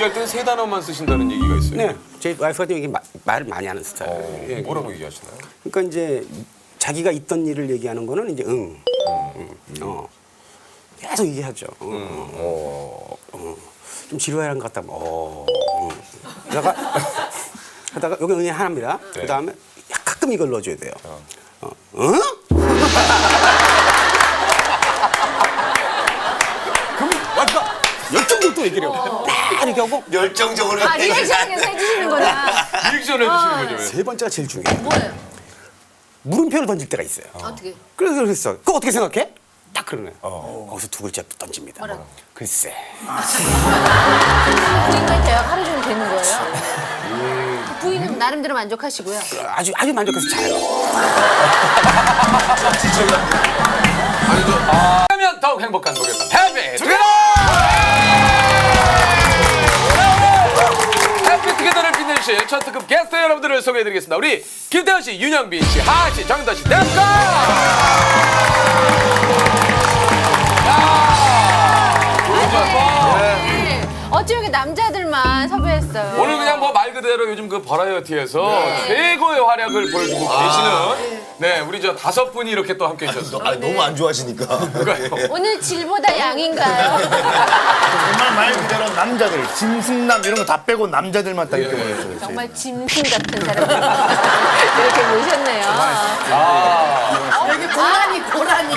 얘기할 때는 세 단어만 쓰신다는 얘기가 있어요. 네, 제 와이프가 마- 말을 많이 하는 스타일. 어, 예. 뭐라고 얘기하시나요? 그러니까 이제 자기가 있던 일을 얘기하는 거는 이제 응, 응, 어. 계속 얘기하죠. 응, 어, 어. 좀 지루한 것 같다. 어, 응. 그러다가 하다가 여기 응이 하나입니다. 네. 그 다음에 가끔 이걸 넣어줘야 돼요. 어, 응? 그럼 와이프가 열정적으로 또 얘기를 해요. 딱 이렇게 하고 열정적으로 아, 리액션하게 해주시는구나. 리액션 해주시는 거죠. 세 번째가 제일 중요해요. 뭐예요? 물음표를 던질 때가 있어요. 어떻게? 그래서 그랬어. 그거 어떻게 생각해? 딱 그러네. 거기서 두 글자 던집니다. 뭐라고? 글쎄. 부인과의 대화가 하루 종일 되는 거예요? 부인은 나름대로 만족하시고요. 아주 아주 만족해서 자요. 하면 더욱 행복한 목요일 해피 투게더! 투게더를 빛내주실 첫 특급 게스트 여러분들을 소개해드리겠습니다. 우리 김태현 씨, 윤영빈 씨, 하하 씨, 정윤도 씨, 댄스! 네. 어찌 이렇게 남자들만 섭외했어요? 오늘 그냥 뭐 말 그대로 요즘 그 버라이어티에서 최고의 활약을 보여주고 계시는 네 우리 저 다섯 분이 이렇게 또 함께 해주셨습니다. 아, 너무 안 좋아하시니까. 오늘 질보다 양인가요? 정말 말 그대로 남자들 짐승남 이런 거 다 빼고 남자들만 딱 이렇게 보냈어요. 정말 짐승 같은 사람 이렇게 모셨네요. 여기 고라니 고라니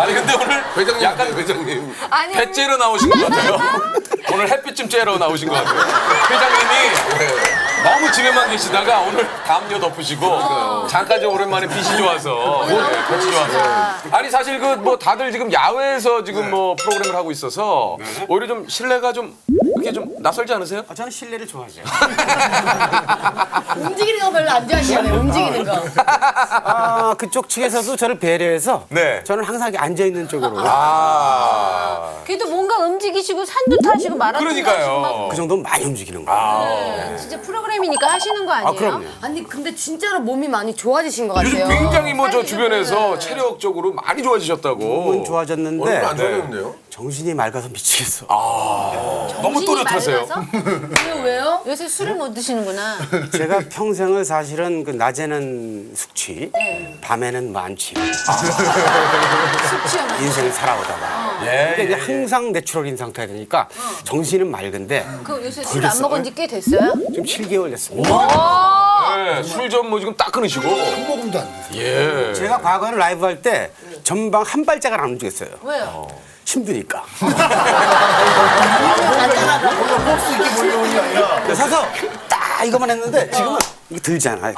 아니 근데 오늘 회장님 약간 회장님 아니 배 째러 나오신 것 같아요. 오늘 햇빛 좀 째러 나오신 것 같아요. 회장님이 너무 집에만 계시다가 오늘 담요 덮으시고 잠깐 좀 오랜만에 빛이 좋아서 네, 빛이 좋아서 아니 사실 그 뭐 다들 지금 야외에서 지금 뭐 프로그램을 하고 있어서 오히려 좀 실내가 좀 이렇게 좀 낯설지 않으세요? 아, 저는 실내를 좋아하죠. 움직이는 거 별로 안 좋아하시잖아요 움직이는 거 아, 그쪽 측에서도 저를 배려해서 네. 저는 항상 이렇게 앉아 있는 쪽으로. 아 그래도 뭔가 움직이시고 산도 타시고 마라톤 그러니까요. 그 정도면 많이 움직이는 거예요. 진짜 프로그램 이니까 하시는 거 아니에요? 아, 그럼요. 아니 근데 진짜로 몸이 많이 좋아지신 것 같아요 요즘 굉장히 뭐저 주변에서 체력적으로 많이 좋아지셨다고. 몸은 좋아졌는데 얼굴 안 좋아졌는데요? 정신이 맑아서 미치겠어. 너무 정신이 또렷하세요. 왜요 왜요? 요새 술을 못 드시는구나. 제가 평생을 사실은 그 낮에는 숙취, 네. 밤에는 만취, 숙취요. 인생을 살아오다가. 예, 근데 이제 예, 예. 항상 내추럴인 상태가 되니까 정신은 맑은데 그 요새 술 안 먹은 지 꽤 됐어요? 지금 7개월 됐습니다. 네, 술좀 뭐 지금 딱 끊으시고. 모금도 안 돼. 예. 제가 과거에 라이브 할 때 전방 한 발짝을 안 움직였어요. 왜요? 힘드니까. 복수 있게 몰려오는 게 아니라 서서 딱 이것만 했는데 지금은 이거 들잖아요.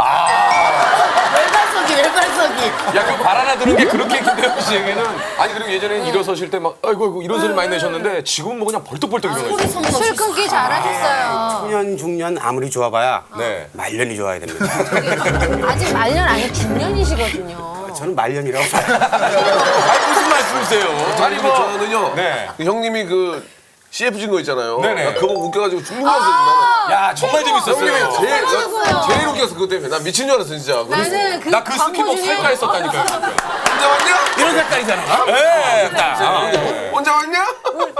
그발 하나 드는 게 그렇게 김대현 씨에게는 아니 그리고 예전에는 일어서실 때 막 아이고 아이고 이런 소리 많이 내셨는데 지금은 뭐 그냥 벌떡벌떡 소문 술 끊기 잘하셨어요. 중년, 중년 아무리 좋아봐야 네. 말년이 좋아야 됩니다. 아직 말년 아니 중년이시거든요. 저는 말년이라고 봐요. 아니 무슨 말씀이세요? 아니 뭐 저는요. 네. 그 형님이 그 CF 진 거 있잖아요. 네네. 나 그거 웃겨가지고 죽는 줄 알았어. 야 정말 재밌었어요. 제일 최고예요. 제일 웃겼어 그것 때문에. 나 미친 줄 알았어 진짜. 나는 그 나그 중에 살까 했었다니까요. 혼자 왔냐? 이런 색깔이잖아. 네, 딱. 아, 네. 혼자 왔냐?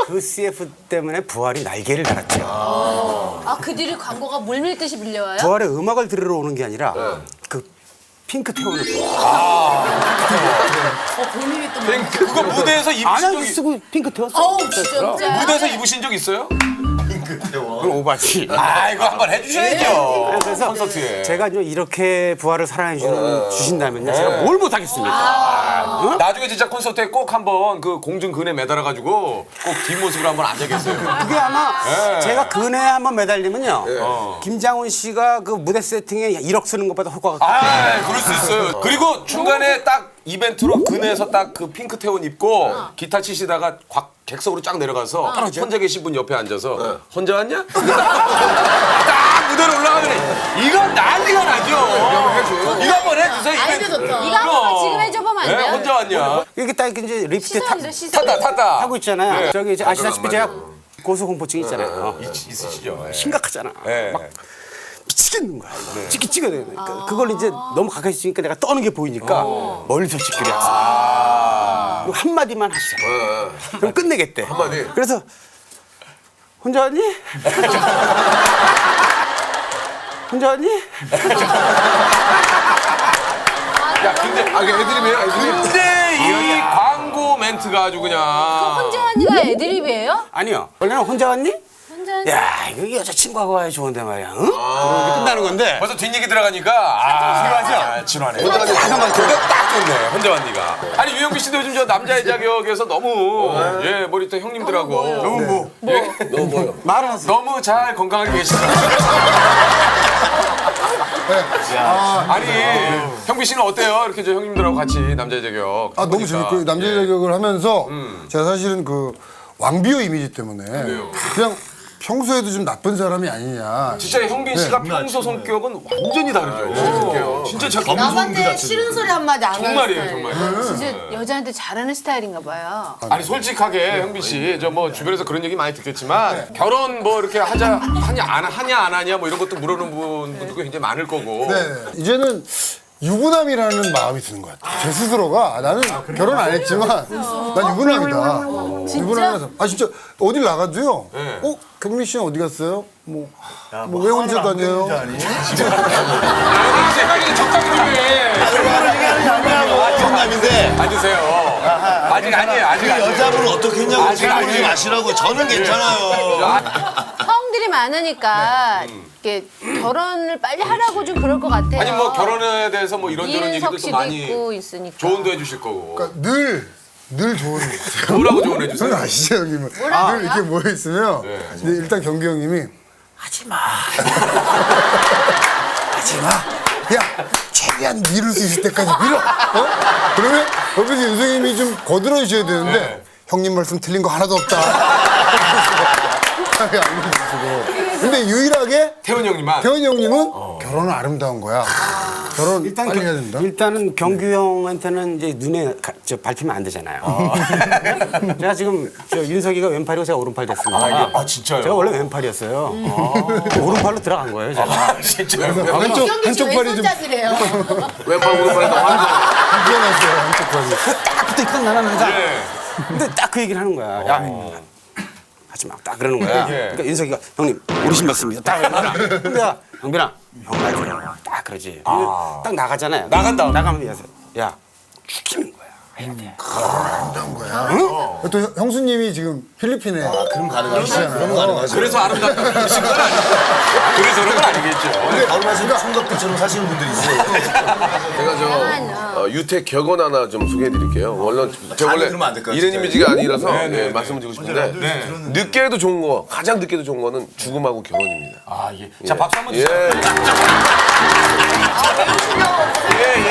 그 CF 때문에 부활이 날개를 달았죠. 아, 그 뒤로 광고가 물밀듯이 밀려와요? 부활의 음악을 들으러 오는 게 아니라 그 핑크 태우는 거. 어 그거 무대에서 입으신 안에 적이 쓰고 핑크 태웠어. 어우 진짜 무대에서 입으신 적 있어요? 그건 오바지. 아 이거 한번 해주셔야죠. 그래서 콘서트에. 제가 이제 이렇게 부활을 사랑해 주는, 주신다면요. 제가 뭘 못하겠습니까? 나중에 진짜 콘서트에 꼭 한번 그 공중 근에 매달아 가지고 꼭 뒷모습으로 한번 앉아겠어요. 그게 아마 네. 제가 근에 한번 매달리면요. 김장훈 씨가 그 무대 세팅에 1억 쓰는 것보다 효과가 아, 그럴 수 있어요. 그리고 중간에 딱 이벤트로 근에서 딱 그 핑크 태원 입고 기타 치시다가 곽 객석으로 쫙 내려가서 혼자 계신 분 옆에 앉아서 혼자 왔냐? 딱 무대로 올라가면 이거 난리가 나죠. 이거 한번 해주세요. 아이디어 이벤트. 좋다. 이거 한 번만 지금 해줘보면 안 네, 돼요? 혼자 왔냐? 이렇게 딱 이제 리프트 타, 시선이죠, 시선. 탔다 탔다. 하고 있잖아요. 네. 저기 이제 아시다시피 제가 고소공포증 있잖아요. 있으시죠. 심각하잖아. 네. 막 미치겠는 거야. 이거. 찍기 찍어야 돼. 그, 그걸 이제 너무 가까이 있으니까 내가 떠는 게 보이니까 멀리서 찍기로 했어. 그리고 한 마디만 하시자. 그럼 끝내겠대. 한 마디? 그래서 혼자 왔니? 혼자 왔니? 야 근데 아, 이게 애드립이에요, 애드립? 근데 이 광고 멘트가 아주 그냥 혼자 언니가 애드립이에요? 아니요. 원래는 혼자 왔니? 언니. 야, 이거 여자친구하고 와야 좋은데 말이야. 응? 그러고 끝나는 건데. 벌써 뒷얘기 들어가니까 아, 지루하죠? 지루하네. 혼자 왔니? 그거 딱 좋네. 혼자 왔니가. 아니 유영비 씨도 요즘 저 남자의 자격에서 너무 예 머리 또 형님들하고 너무 뭐 너무 뭐요? 말은 하세요. 너무 잘 건강하게 계시더라고요. 아니 형비 씨는 어때요? 이렇게 저 형님들하고 같이 남자의 자격. 아 너무. 재밌고 남자 예. 자격을 하면서 제가 사실은 그 왕비호 이미지 때문에 그냥 평소에도 좀 나쁜 사람이 아니냐. 진짜 형빈 씨가 평소 성격은 완전히 다르죠. 진짜 저 남한테 싫은 소리 한마디 안 하는 정말이에요, 스타일. 정말. 진짜 여자한테 잘하는 스타일인가 봐요. 아니 솔직하게 형빈 씨, 저 뭐 주변에서 그런 얘기 많이 듣겠지만 결혼 뭐 이렇게 하자 하냐 안 하냐 안 하냐 뭐 이런 것도 물어보는 분들도 굉장히 많을 거고. 네. 이제는 유부남이라는 마음이 드는 것 같아요. 제 스스로가 아, 나는 결혼 안 했지만 난 유부남이다. 유부남이라서. 아 진짜 어딜 나가도요. 네. 어 경민 씨는 어디 갔어요? 뭐뭐왜 혼자 다녀요? 씨 적당히 좀 해. 정남인데 앉으세요. 아직 아니에요. 아직 아니에요. 여자분은 어떻게 했냐고 아직 아니에요. 마시라고 저는 괜찮아요. 많으니까 이게 결혼을 빨리 하라고 좀 그럴 것 같아요. 아니 뭐 결혼에 대해서 뭐 이런저런 이윤석 얘기도 또 씨도 많이 있고 있으니까. 조언도 해주실 거고. 그러니까 늘, 늘 조언을 해주세요. 뭐라고 조언해 주세요? 저는 아시죠 형님은 늘 이렇게 모여 있으면 근데 일단 경기 형님이 하지 마. 하지 마 야 최대한 미룰 수 있을 때까지 밀어 어? 그러면 옆에서 윤성님이 좀 거들어 주셔야 되는데 형님 말씀 틀린 거 하나도 없다 안 믿어주시고 근데 유일하게 태훈 형님만. 태원이 형님은 결혼은 아름다운 거야 결혼 일단 빨리 겨- 해야 된다 일단은 경규 형한테는 이제 눈에 가, 저 밟히면 안 되잖아요. 제가 지금 저 윤석이가 왼팔이고 제가 오른팔 됐습니다. 아 진짜요? 제가 원래 왼팔이었어요. 오른팔로 들어간 거예요, 제가. 진짜요? 한쪽 한쪽 팔이 좀. 왼팔 오른팔에 다 환장. 불편했어요 한쪽 팔이 딱 붙어 있던 나는 항상. 예. 근데 딱 그 얘기를 하는 거야. 야, 하지 마. 딱 그러는 거야. 예. 그러니까 윤석이가 형님 우리 신발 씁니다. 딱 그러는 거야. 내가 형빈아 형말 들어. 딱 그러지. 딱 나가잖아요. 나간다. 나가면 얘기하세요. 야 죽이는 거야. 해야 돼. 또 형- 형수님이 지금 필리핀에 그럼 가능하시죠. 그럼 가능하죠. 그래서 아름답다고 그러신 건 아니죠. 그래서 그런 건 아니겠죠. 결혼하시는 총각들처럼 사시는 분들이 있어요. 제가 저 어, 유택 격언 하나 좀 소개해드릴게요. 원래 제가 원래 그러면 안 될까요, 이런? 이미지가 아니라서 네, 네, 예, 네. 말씀을 드리고 싶은데 늦게도 좋은 거 가장 늦게도 좋은 거는 죽음하고 결혼입니다. 아 예. 자 박수 한번 예. 주세요. 예예예.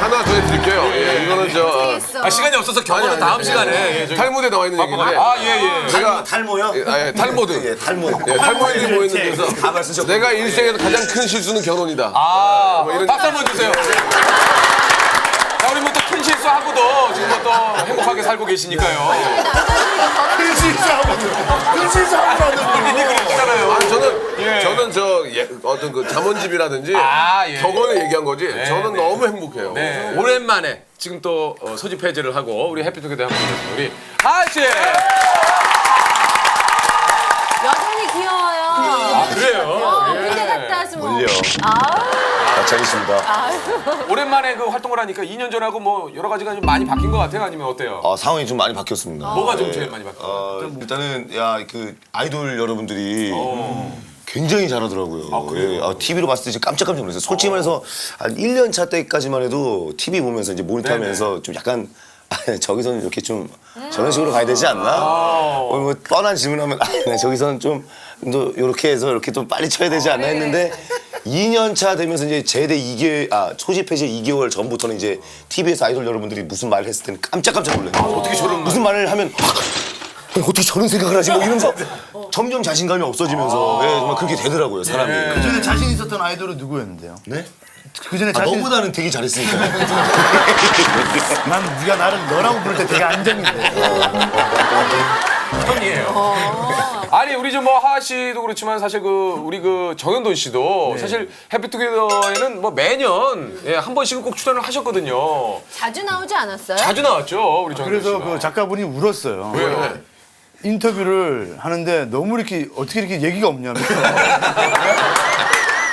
하나 더 해드릴게요. 예, 이거는 저 어, 아 시간이 없어서 경험은 다음 시간에. 예, 탈무드에 나와 있는 얘기인데 아 예 예. 제가 탈모요? 예, 아, 예, 탈모드. 예, 탈모. 예, 탈모인들이 모이는 데서 가발. 내가 일생에서 가장 큰 실수는 결혼이다. 아뭐 이런- 박수 한번 주세요. 또큰 실수하고도 지금 뭐또 행복하게 살고 계시니까요. 본인이 그랬잖아요. 아, 저는 예. 저는 저 예, 어떤 그 잠원집이라든지 아, 예. 격언을 얘기한 거지. 저는 네. 너무 행복해요. 네. 오랜만에 지금 또 어, 소집 해제를 하고 우리 해피투게더 한번 해주신 우리 하씨. 여전히 귀여워요. 아 그래요. 어, 그때 갔다 왔으면. 몰려. 아우, 마찬가지입니다. 오랜만에 그 활동을 하니까 2년 전하고 뭐 여러 가지가 좀 많이 바뀐 것 같아요. 아니면 어때요? 아, 상황이 좀 많이 바뀌었습니다. 뭐가 좀 제일 많이 바뀌었어요? 어, 일단은 야 그 아이돌 여러분들이 굉장히 잘하더라고요. 예, 아, TV로 봤을 때 진짜 깜짝깜짝 놀랐어요. 솔직히 말해서 한 1년 차 때까지만 해도 TV 보면서 이제 모니터하면서 좀 약간 아, 저기서는 이렇게 좀 저런 식으로 가야 되지 않나? 어, 뭐 뻔한 질문하면 아, 네, 저기서는 좀 또 이렇게 해서 이렇게 좀 빨리 쳐야 되지 않나 했는데 2년 차 되면서 이제 제대 2개월 아 소집 해제 2개월 전부터는 이제 TV에서 아이돌 여러분들이 무슨 말을 했을 때는 깜짝깜짝 놀랐어요. 어떻게 저런 무슨 말을 하면 어떻게 저런 생각을 하지? 뭐 이러면서 점점 자신감이 없어지면서 예, 정말 그렇게 되더라고요 사람이. 그 전에 자신 있었던 아이돌은 누구였는데요? 네? 그 전에 아, 자신 너보다는 되게 잘했으니까. 난 네가 나를 너라고 부를 때 되게 안정돼. 형이에요. 아 아니 우리 좀 뭐 하하 씨도 그렇지만 사실 그 우리 그 정현돈 씨도 사실 해피투게더에는 뭐 매년 예, 한 번씩은 꼭 출연을 하셨거든요. 자주 나오지 않았어요? 자주 나왔죠 우리 정현돈 그래서 씨가. 그 작가분이 울었어요. 왜요? 인터뷰를 하는데 너무 이렇게 어떻게 이렇게 얘기가 없냐면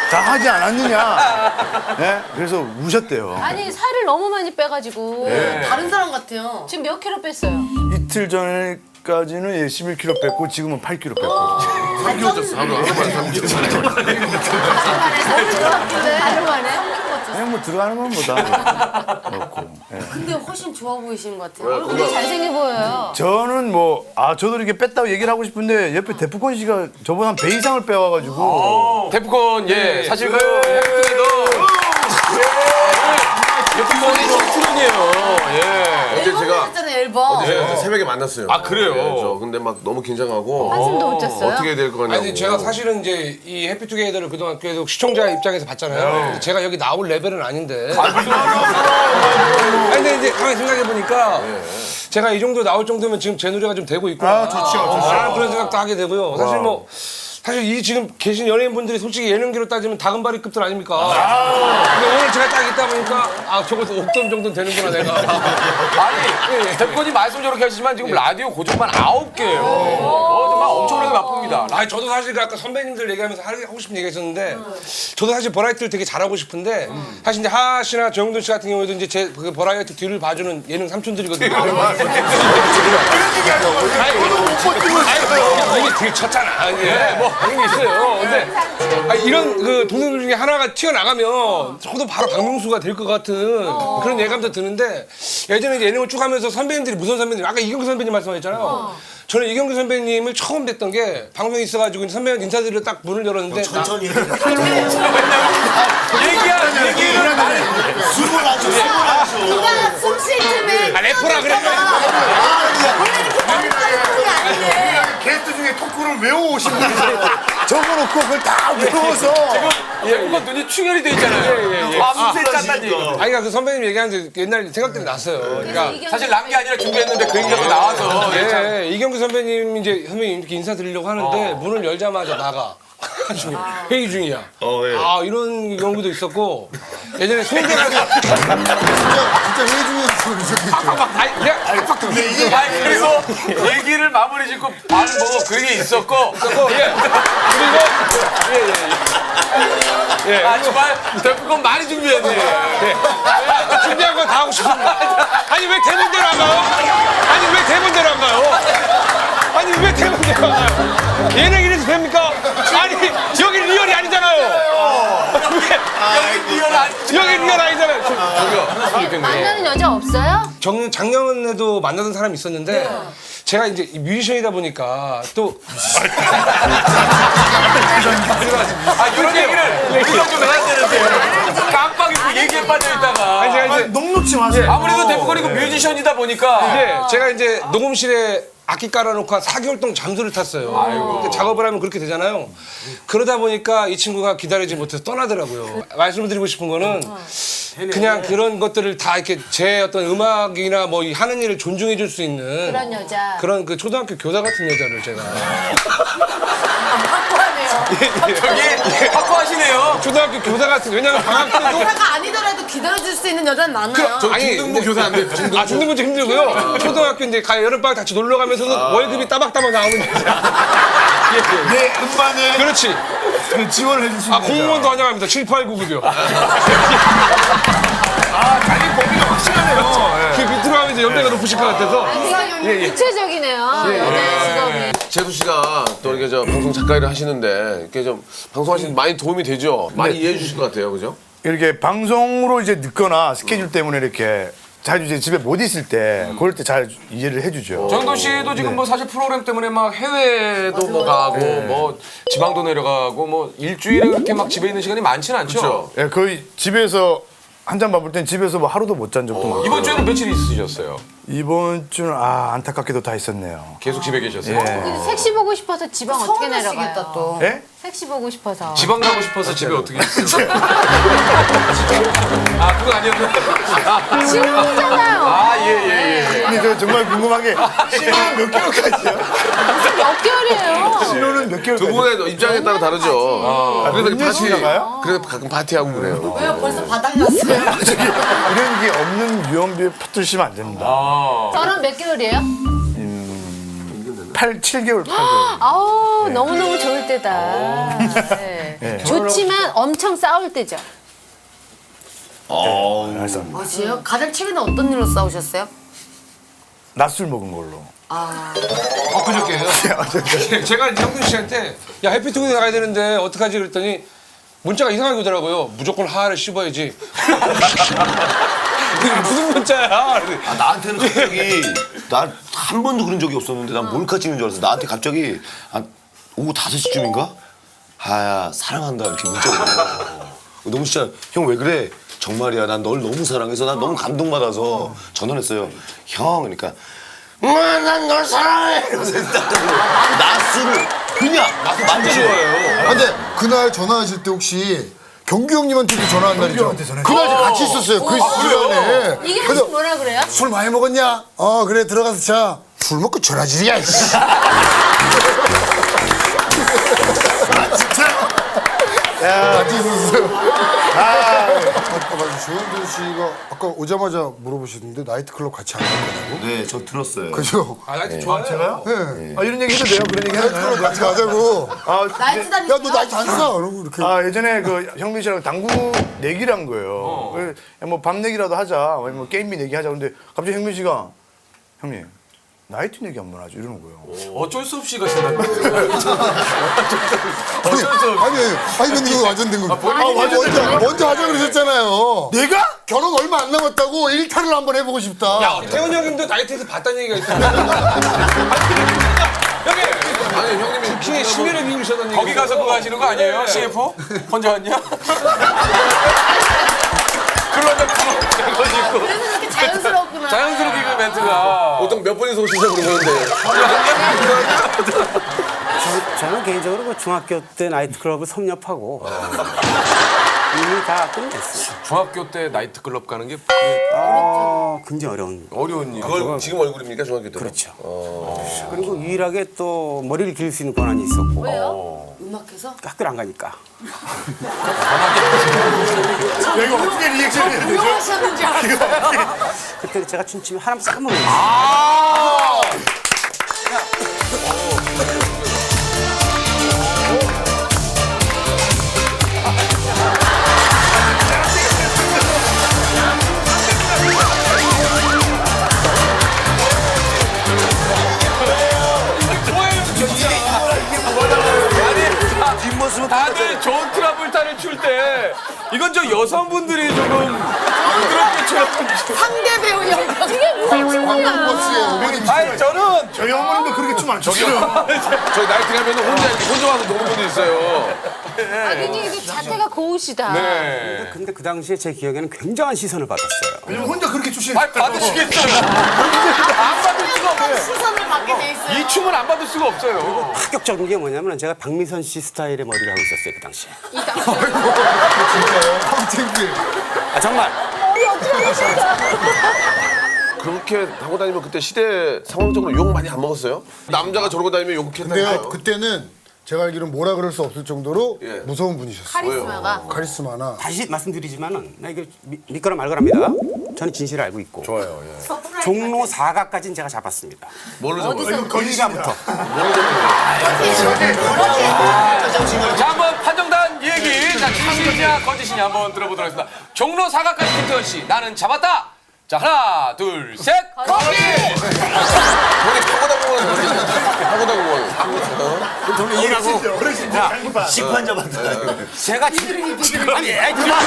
다 하지 않았느냐. 예? 그래서 우셨대요. 아니 살을 너무 많이 빼가지고 다른 사람 같아요. 지금 몇 킬로 뺐어요? 이틀 전 까지는 예, 11kg 뺐고 지금은 8kg 뺐고. 3kg 쪘어. 하루 하루 만에 3kg. 하루 만에? 그냥 뭐 들어가는 건 뭐다 먹고. 예. 근데 훨씬 좋아 보이시는 것 같아요. 얼굴이 잘생겨 보여요. 저는 뭐 아 저도 이렇게 뺐다고 얘기를 하고 싶은데 옆에 데프콘 씨가 저보다 한 배 이상을 빼와가지고 데프콘 예 사실 그 해피투게 데프콘이 찐트론이에요. 예. 어제 제가 했잖아요 앨범. 네, 어제 새벽에 만났어요. 아, 그래요? 네, 저 근데 막 너무 긴장하고 한숨도 못 잤어요? 어떻게 될 거냐고. 아니 제가 사실은 이제 이 해피투게더를 그동안 계속 시청자 입장에서 봤잖아요. 근데 제가 여기 나올 레벨은 아닌데. 아니 근데 이제 가만히 생각해 보니까 제가 이 정도 나올 정도면 지금 제 노래가 좀 되고 있구나. 아, 좋죠, 좋죠. 아, 그런 생각도 하게 되고요. 사실 뭐 사실 이 지금 계신 연예인분들이 솔직히 예능계로 따지면 다금바리급들 아닙니까? 근데 오늘 제가 딱 있다 보니까 아 적어도 옥점 정도는 되는구나 내가. 아니 데프콘이 말씀 저렇게 하시지만 지금 라디오 고정만 아홉 개예요. 어, 정말 엄청나게 바쁩니다. 아니 저도 사실 그 아까 선배님들 얘기하면서 하- 하고 싶은 얘기 있었는데 저도 사실 버라이어티를 되게 잘하고 싶은데 사실 이제 하하 씨나 정영돈 씨 같은 경우에도 이제 제 그 버라이어티 뒤를 봐주는 예능 삼촌들이거든요. 아니, 아니, 이게 되게 쳤잖아. 예, 뭐 그런 게 있어요. 근데 아니, 이런 그 동생들 중에 하나가 튀어나가면 저도 바로 박명수가 될 것 같은 그런 예감도 드는데 예전에 예능을 쭉 하면서 선배님들이 무슨 선배님 아까 이경규 선배님 말씀하셨잖아요. 저는 이경규 선배님을 처음 뵀던 게 방송에 있어가지고 선배님 인사드리러 딱 문을 열었는데 나- 얘기한 얘기를 누가 숨쉴 틈에 아, 래퍼라 그래. 원래 이렇게 말하는 게 아닌데. 게스트 중에 토크를 외워오신 분이 적어놓고 그걸 다 외워서 예, 그건 눈이 충혈이 돼 있잖아요. 밤새 짰다는 얘기. 아니, 그러니까 그 선배님 얘기하는데 옛날 생각들이 났어요. 그러니까. 사실 난 게 아니라 준비했는데 그 얘기가 또 나와서 예, 참. 예, 이경규 선배님 이제 선배님 이렇게 인사드리려고 하는데 문을 열자마자 나가. 회의 중이야. 어, 예. 아 이런 경우도 있었고 예전에 송대가서 진짜 회의 중에서 그러셨겠죠. 아니 내가 팍팍 들어. 아니 그리고 얘기를 마무리 짓고 밥 먹어 그런 게 있었고 예. 그리고 예예 예. 예. 아 정말 데프콘 많이 준비했네. 예. 준비한 거 다 하고 싶습니다. 아니 왜 대본대로 안 가요? 아니 왜 대본대로 안 가요? 아니 왜안 가요? 예능 이래서 됩니까? 아니 여기 리얼이 아니잖아요. 여기 리얼 안 여기 리얼 아니잖아요. 만나는 여자 없어요? 정, 작년에도 만나던 사람이 있었는데 제가 이제 뮤지션이다 보니까 또 아 이런 얘기를 우리가 좀 해야 되는데 깜빡 잊고 얘기에 빠져 있다가 아니, 제가 이제 녹록지 마세요. 아무래도 데프콘이고 뮤지션이다 보니까 이제 제가 이제 녹음실에 악기 깔아놓고 한 4개월 동안 잠수를 탔어요. 근데 작업을 하면 그렇게 되잖아요. 그러다 보니까 이 친구가 기다리지 못해서 떠나더라고요. 말씀드리고 싶은 거는 그냥 그런 것들을 다 이렇게 제 어떤 음악이나 뭐이 하는 일을 존중해 줄 수 있는 그런 여자. 그런 그 초등학교 교사 같은 여자를 제가. 저기 확고하시네요. 초등학교 교사 같은 왜냐면 방학 때도 교사가 아니더라도 기다려줄 수 있는 여자는 많아요. 저 중등부 교사 안 돼. 중등부. 아 중등부도 힘들고요. 초등학교 이제 가 여름방학 같이 놀러 가면서도 월급이 따박따박 나오는 여자. 예, 예. 내 음반에 그렇지. 그 지원을 해주시는 아 공무원도 환영합니다. 7899급여. 자기 범위가 확실하네요. 그 밑으로 하면 이제 연배가 높으실 것 같아서. 예, 구체적이네요. 여자 직업이. 재수 씨가 또 이렇게 저 방송 작가 일을 하시는데 이렇게 좀 방송하시는 데 많이 도움이 되죠. 많이 이해해 주실 것 같아요, 그죠? 이렇게 방송으로 이제 늦거나 스케줄 때문에 이렇게 자주 이제 집에 못 있을 때 그럴 때 잘 이해를 해주죠. 정도 씨도 지금 뭐 사실 프로그램 때문에 막 해외도 뭐 가고 뭐 지방도 내려가고 뭐 일주일에 그렇게 막 집에 있는 시간이 많지는 않죠. 예, 거의 집에서 한 잔 밥을 땐 집에서 뭐 하루도 못 잔 적도 많고 이번 주에는 며칠 있으셨어요? 이번 주는 아 안타깝게도 다 있었네요. 계속 집에 계셨어요? 근데 섹시 보고 싶어서 지방 어떻게 내려가요? 또. 예? 섹시 보고 싶어서. 지방 가고 싶어서 집에 어떻게? 아 그거 아니었나? 아, 신혼이잖아요. 아, 예, 예, 예. 근데 저 정말 궁금한 게 신혼은 몇 킬로까지요? 몇 개월이에요? 신혼은 몇 개월 두 분의 입장에 따라 다르죠. 그래서 몇 년씩 파티, 나가요? 그래서 가끔 파티하고 그래요. 왜요? 벌써 바닥 났어요. 이런 게 없는 유언비에 퍼뜨리시면 안 됩니다. 결혼 몇 개월이에요? 8, 7개월, 8개월. 아우 너무너무 좋을 때다. 네. 좋지만 엄청 싸울 때죠. 아, 진짜요? 가장 최근에 어떤 일로 싸우셨어요? 낮술 먹은 걸로. 엊그저께요. 제가 이제 형근 씨한테 야 해피투게더 나가야 되는데 어떡하지 그랬더니 문자가 이상하게 오더라고요. 무조건 하를 씹어야지. 이게 무슨 문자야? 아, 나한테는 갑자기 난한 번도 그런 적이 없었는데 난 몰카 찍는 줄 알았어. 나한테 갑자기 한 오후 5시쯤인가? 하야 사랑한다 이렇게 문자가 오더라고. 너무 진짜 형 왜 그래? 정말이야 난 널 너무 사랑해서 난 너무 감동받아서 전화했어요. 형 그러니까 난널 사랑해. 이러면서 딱 나스를 그냥 완전 좋아요. 아, 근데 그날 전화하실 때 혹시 경규 형님한테도 전화한 날이죠? 그날 이제 같이 있었어요. 그 시간에. 이게 그래서 한식 뭐라 그래요? 술 많이 먹었냐? 어 그래 들어가서 자. 술 먹고 전화질이야. 이씨. 같이 있었어요. 아, 맞아. 조현준 씨가 아까 오자마자 물어보시는데 나이트클럽 같이 안 갔다고? 네, 저 들었어요. 그죠? 아 나한테 좋아요. 제가요? 네. 아, 이런 얘기 해도 돼요? 그런 얘기 해도 나이트클럽 같이 가자고. 아, 나이트 다니세요? 야, 너 나이트 안 써? 이러고 이렇게. 아 예전에 그 형민 씨랑 당구 내기를 한 거예요. 뭐 밤 내기라도 하자, 아니면 뭐 게임비 내기 하자. 근데 갑자기 형민 씨가 형님 나이트 내기 한번 하죠 이러는 거예요. 어쩔 수 없이 가신다는데요. 아니, 아니, 아니, 근데 이거 완전 된 거. 아, 먼저, 먼저 하자 그러셨잖아요. 내가? 결혼 얼마 안 남았다고 일탈을 한번 해보고 싶다. 야 태훈 형님도 나이트에서 봤다는 얘기가 있어요. 형님 아니 형님이 쿠킹에 심혈을 기울이셨다는 얘기. 거기 가서 그거 하시는 거 아니에요? CF? 혼자 왔냐? 그러다 그거 그래서 이렇게 자연스럽구나. 자연스럽게 그 멘트가 보통 몇 번이서 오시죠 그러는데. 저, 저는 개인적으로 그 중학교 때 나이트클럽을 섭렵하고 이미 다 끝냈어요. 중학교 때 나이트클럽 가는 게 어, 굉장히 어려운. 어려운 일. 그걸 지금 얼굴입니까 중학교 때? 그렇죠. 그리고 유일하게 또 머리를 기를 수 있는 권한이 있었고 왜요? 음악해서? 학교를 안 가니까. 야 이거 어떻게 리액션이 되죠? 하셨는지 알았어요. 그때 제가 춤추면 하나만 싹 먹었어요. 뒷 트러블타를 출때 이건 저 여성분들이 조금 부드럽게 춰. 상대 배우 영광. 이게 무슨 춤이야? 버스에 아니 저는 저희 어머님도 그렇게 춤안 춰요. 저희 나이트 가면 혼자 이렇게 혼자 와서 노는 분도 있어요. 아, 굉장히 이게 자태가 고우시다. 네. 근데 그 당시에 제 기억에는 굉장한 시선을 받았어요. 왜냐면 혼자 그렇게 추시는 아니 받으시겠어요. 안 받을 수가 없어요. 시선을 받게 돼 있어요. 이 춤은 안 받을 수가 없어요. 파격적인 게 뭐냐면 제가 박미선 씨 스타일의 머리를 하고 있었어요 그 당시에. 펑탱글. 아 정말. 그렇게 하고 다니면 그때 시대 상황적으로 욕 많이 안 먹었어요? 남자가 저러고 다니면 근데 욕했다니까요. 그때는 제가 알기로는 뭐라 그럴 수 없을 정도로 예. 무서운 분이셨어요. 카리스마가. 카리스마나. 다시 말씀드리지만은 나 이게 미- 믿거나 말거나입니다. 저는 진실을 알고 있고. 좋아요. 종로 4가까지는 제가 잡았습니다. 뭘로 잡아요? 거기가부터. 자 한번 판정단 얘기. 자 진실이냐 거짓이냐 한번 들어보도록 하겠습니다. 종로 사각까지 김태현 씨 나는 잡았다. 자 하나 둘 셋. 거기. 형이 파고다 공원 파고다 저는 이라고. 식판 잡았다. 제가 진- 아니, 아니, 들어봐.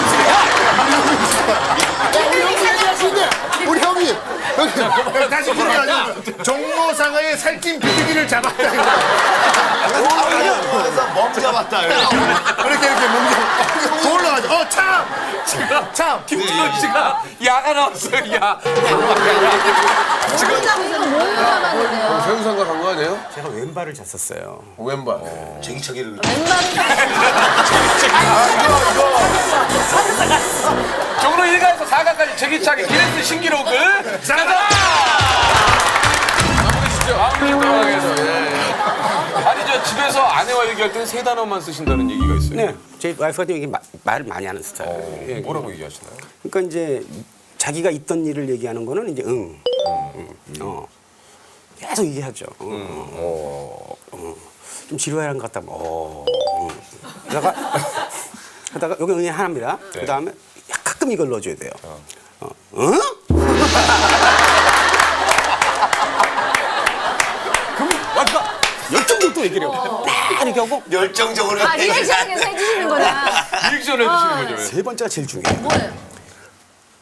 우리 형이 여기 다시 그게 아니고 종로상가의 살찐 비둘기를 잡았다. 이거. 그래서 멈 잡았다. 이렇게. 이렇게 몸좀 더 올라가죠. 어 참. 참. 김태현 씨가 야가 나왔어요 야. 지금 뭘 잡았는데요? 세우상가 간거 아니에요? 제가 왼발을 잤었어요. 왼발. 제기차기를. 종로 1가에서 4가까지 제기차기 기네스 신기록을 짜자. 마무리 시죠. 마무리 들어가겠어. 예. 아내와 얘기할 때는 세 단어만 쓰신다는 얘기가 있어요. 네, 제 와이프 같은 경우 말을 많이 하는 스타일. 예. 뭐라고 얘기하시나요? 그러니까 이제 자기가 있던 일을 얘기하는 거는 이제 응, 응, 어, 계속 얘기하죠. 어, 어, 어. 좀 지루해하는 것 같다. 어, 응. 그러다가 하다가 여기 응이 하나입니다. 네. 그 다음에 가끔 이걸 넣어줘야 돼요. 어, 응? 그럼 와이프가 열정적으로 또 얘기를 해요. 막 이렇게 하고 열정적으로. 아 리액션 계속 해주시는구나. 리액션 해주시는 거죠. 세 번째가 제일 중요해요. 뭐예요?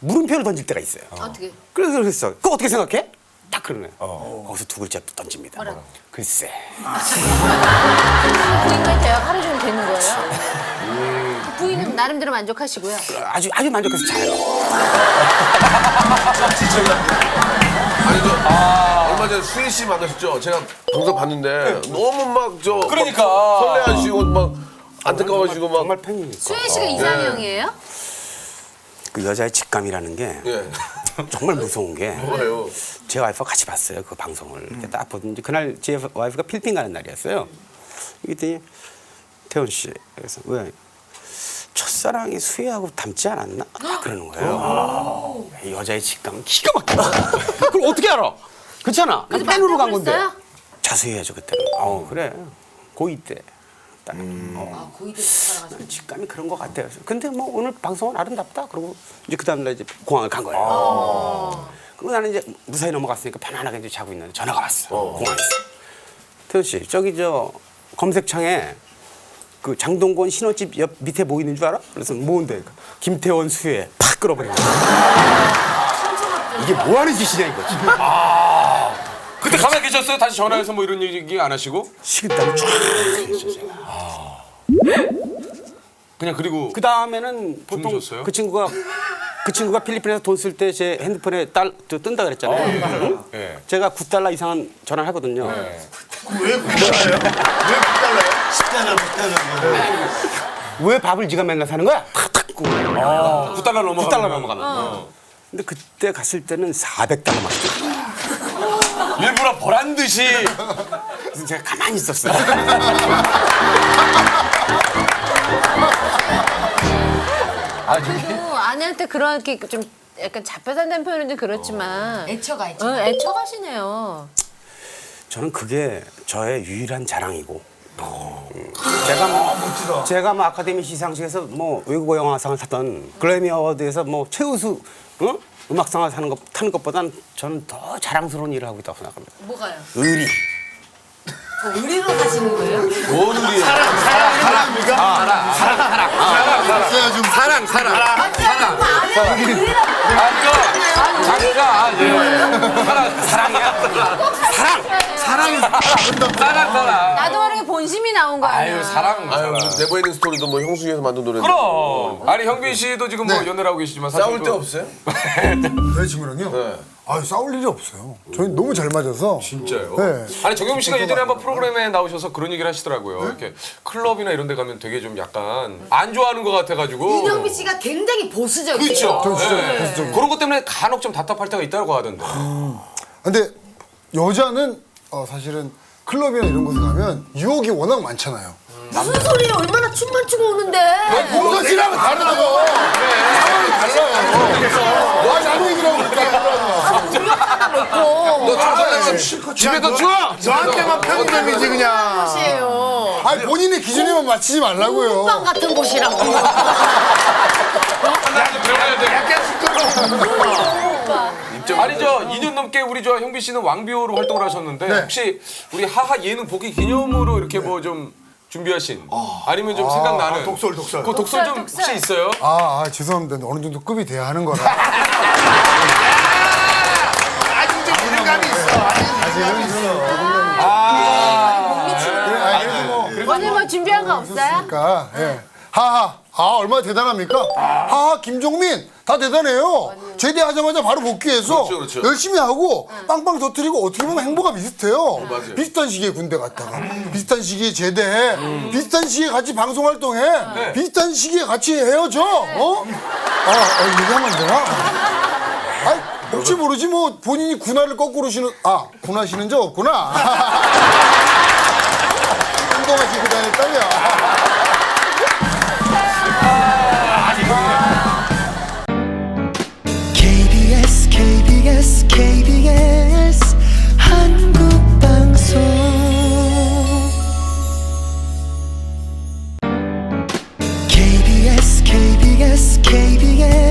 물음표를 던질 때가 있어요. 어떻게? 그래서 그랬어. 그거 어떻게 생각해? 딱 그러네. 거기서 두 글자 또 던집니다. 뭐라고? 글쎄. 부인과의 대화가 하루 종일 되는 거예요. 부인은 나름대로 만족하시고요. 아주 아주 만족해서 자요. 아니 저 얼마 전에 수희 씨 만나셨죠? 제가 방송 봤는데 너무 막 저 그러니까. 설레하시고 막 안타까워하시고 막 정말 팬이니까. 수현 씨가 이상형이에요? 그 여자의 직감이라는 게 예. 정말 무서운 게. 뭐예요? 제 와이프가 같이 봤어요 그 방송을 이렇게 딱 보더니 그날 제 와이프가 필리핀 가는 날이었어요. 그랬더니 태원 씨 그래서 왜 첫사랑이 수혜하고 닮지 않았나? 딱 그러는 거예요. 여자의 직감은 기가 막혀. 그걸 어떻게 알아? 그렇잖아. 난 팬으로 간 건데. 자수해야죠 그때는. 어 그래 고2 때. 딱. 어. 아 고이 때 살아가지고. 직감이 그런 것 같아요. 근데 뭐 오늘 방송은 아름답다. 그러고 이제 그 다음날 이제 공항을 간 거예요. 그리고 나는 이제 무사히 넘어갔으니까 편안하게 이제 자고 있는데 전화가 왔어. 공항에서. 태현 씨, 저기 저 검색창에 그 장동건 신혼집 옆 밑에 뭐 있는 줄 알아? 그래서 뭔데? 김태원 수혜 팍 끌어버린 거야. 이게 뭐 하는 짓이냐 이거지. 그때 가만히 계셨어요? 다시 전화해서 뭐 이런 얘기 안 하시고? 식은땀이 쫙 흘렸어, 제가. 그냥 그리고 그 다음에는 보통 주무셨어요? 그 친구가 그 친구가 필리핀에서 돈 쓸 때 제 핸드폰에 딸 저 뜬다 그랬잖아요. 응? 예. 제가 9달러 이상은 전화를 하거든요. 왜 굿달러예요? 왜 굿달러예요? 식단을 못하는 왜 밥을 지가 맨날 사는 거야? 탁 탁 구. 9달러 넘어가면 9달러 넘어가면. 근데 그때 갔을 때는 400달러 맞았어요. 일부러 보란 듯이 그래서 제가 가만히 있었어요. 그래도 아내한테 그렇게 좀 약간 잡혀 산다는 표현은 좀 그렇지만 애처가 애처. 어, 애처가시네요. 저는 그게 저의 유일한 자랑이고. 음, 제가 뭐, 제가 뭐 아카데미 시상식에서 뭐 외국어 영화상을 탔던 글래미 어워드에서 뭐 최우수 어? 음악상을 타는 것 타는 것보단 저는 더 자랑스러운 일을 하고 있다고 생각합니다. 뭐가요? 의리. 어, 의리로 가시는 거예요? 뭔 일이에요? 있어야 좀 사랑 사랑. 사랑. 아니요. 자기가 아, 예. 사랑 사랑이야. 사랑. 사랑이 사랑 사랑. 모르게 본심이 나온 거 아니야. 아유 사랑 아유 사랑 네버엔딩 스토리도 뭐 형수에서 만든 노래. 그럼 아니 형빈 씨도 지금 뭐 연애를 하고 계시지만 사실 싸울 그- 때 없어요? 여자친구랑요? 네. 아유 싸울 일이 없어요. 저희 너무 잘 맞아서. 진짜요? 네. 아니 정영 씨가 예전에 한번 프로그램에 나오셔서 그런 얘기를 하시더라고요. 이렇게 클럽이나 이런 데 가면 되게 좀 약간 안 좋아하는 것 같아가지고. 윤영비 씨가 굉장히 보수적이에요. 그렇죠. 저 진짜 네. 보수적이에요. 그런 것 때문에 간혹 좀 답답할 때가 있다고 하던데. 근데 여자는 어, 사실은 클럽이나 이런 곳에 가면 유혹이 워낙 많잖아요. 무슨 소리를 얼마나 춤만 추고 오는데. 그것이랑 다르다고. 상황이 달라요. 와, 남 얘기라고 그렇게 하더라고요. 공격하다 먹고. 집에서 추워. 저한테만 편의점이지 그냥. 곳이에요. 아니, 본인의 기준에만 맞추지 말라고요. 빵 같은 곳이라고. 아니 저 2년 넘게 우리 저 형빈 씨는 왕비호로 활동을 하셨는데 네. 혹시 우리 하하 예능 복귀 기념으로 이렇게 뭐 좀 준비하신 아니면 좀 생각나는 아, 독설, 독설. 그 독설 좀 독설, 혹시 있어요? 아, 아, 죄송합니다. 어느 정도 급이 돼야 하는 거라. 아직 좀 기대감이 있어. 그래, 아니, 그래도 뭐. 오늘 뭐 준비한 거 없어요? 그러니까, 예. 하하. 아 얼마나 대단합니까? 아, 김종민 다 대단해요. 제대하자마자 바로 복귀해서 그렇죠, 그렇죠. 열심히 하고 네. 빵빵 터뜨리고 어떻게 보면 행보가 비슷해요. 네, 비슷한 시기에 군대 갔다가 음. 비슷한 시기에 제대해 음. 비슷한 시기에 같이 방송 활동해 네. 비슷한 시기에 같이 헤어져. 네. 어? 아, 아 얘기하면 안 되나? 아 혹시 모르지 뭐 본인이 군화를 거꾸로 신은 아 군화 신은 적 없구나. 행동하시고 다녔다며. KBS 한국방송 KBS KBS KBS